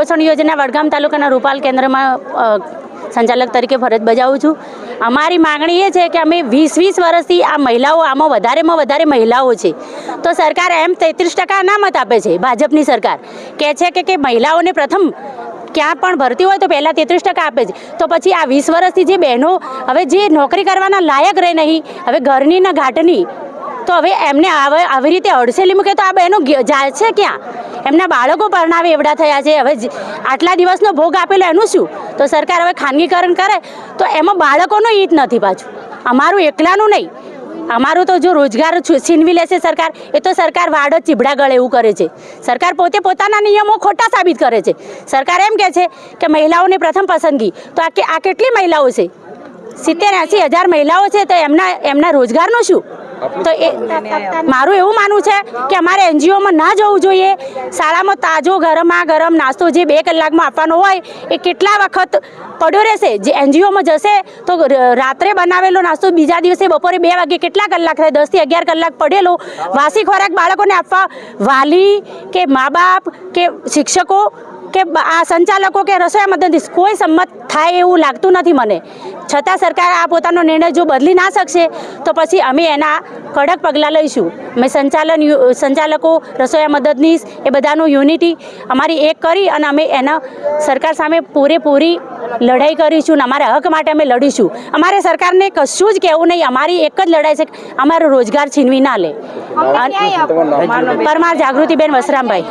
પોષણ યોજના વડગામ તાલુકાના રૂપાલ કેન્દ્રમાં સંચાલક તરીકે ફરજ બજાવું છું. અમારી માગણી એ છે કે અમે વીસ વીસ વર્ષથી આ મહિલાઓ, આમાં વધારેમાં વધારે મહિલાઓ છે. તો સરકાર એમ તેત્રીસ ટકા અનામત આપે છે, ભાજપની સરકાર. કહે છે કે કે મહિલાઓને પ્રથમ ક્યાં પણ ભરતી હોય તો પહેલાં તેત્રીસ ટકા આપે છે. તો પછી આ વીસ વર્ષથી જે બહેનો, હવે જે નોકરી કરવાના લાયક રહે નહીં, હવે ઘરની ને ઘાટની, તો હવે એમને આવે રીતે અડસેલી મૂકે તો આ બહેનો જાય છે ક્યાં? એમના બાળકો પરણાવે એવડા થયા છે. હવે આટલા દિવસનો ભોગ આપેલો એનું શું? તો સરકાર હવે ખાનગીકરણ કરે તો એમાં બાળકોનો હિત નથી પાછું. અમારું એકલાનું નહીં. અમારું તો જો રોજગાર છીનવી લેશે સરકાર, એ તો સરકાર વાડ ચીબડા ગળે એવું કરે છે. સરકાર પોતે પોતાના નિયમો ખોટા સાબિત કરે છે. સરકાર એમ કહે છે કે મહિલાઓની પ્રથમ પસંદગી, તો આ કેટલી મહિલાઓ છે? સિત્તેર એંસી હજાર મહિલાઓ છે તો એમના એમના રોજગારનું શું? તો એ મારું એવું માનવું છે કે અમારે એનજીઓમાં ના જવું જોઈએ. શાળામાં તાજો ગરમા ગરમ નાસ્તો જે બે કલાકમાં આપવાનો હોય એ કેટલા વખત પડ્યો રહેશે? જે એનજીઓમાં જશે તો ર- રાત્રે બનાવેલો નાસ્તો બીજા દિવસે બપોરે બે વાગે કેટલા કલાક થાય? દસથી અગિયાર કલાક પડેલો. વાસી ખોરાક બાળકોને આપવા વાલી કે મા બાપ કે શિક્ષકો કે આ સંચાલકો કે રસોયા મદદનીશ કોઈ સંમત થાય એવું લાગતું નથી મને. છતાં સરકાર આ પોતાનો નિર્ણય જો બદલી ના શકશે તો પછી અમે એના કડક પગલાં લઈશું. અમે સંચાલન સંચાલકો રસોયા મદદનીશ એ બધાનું યુનિટી અમારી એક કરી અને અમે એના સરકાર સામે પૂરેપૂરી લડાઈ કરીશું અને અમારા હક માટે અમે લડીશું. અમારે સરકારને કશું જ કહેવું નહીં. અમારી એક જ લડાઈ છે અમારો રોજગાર છીનવી ના લે. પરમાર જાગૃતિબેન વસરામભાઈ.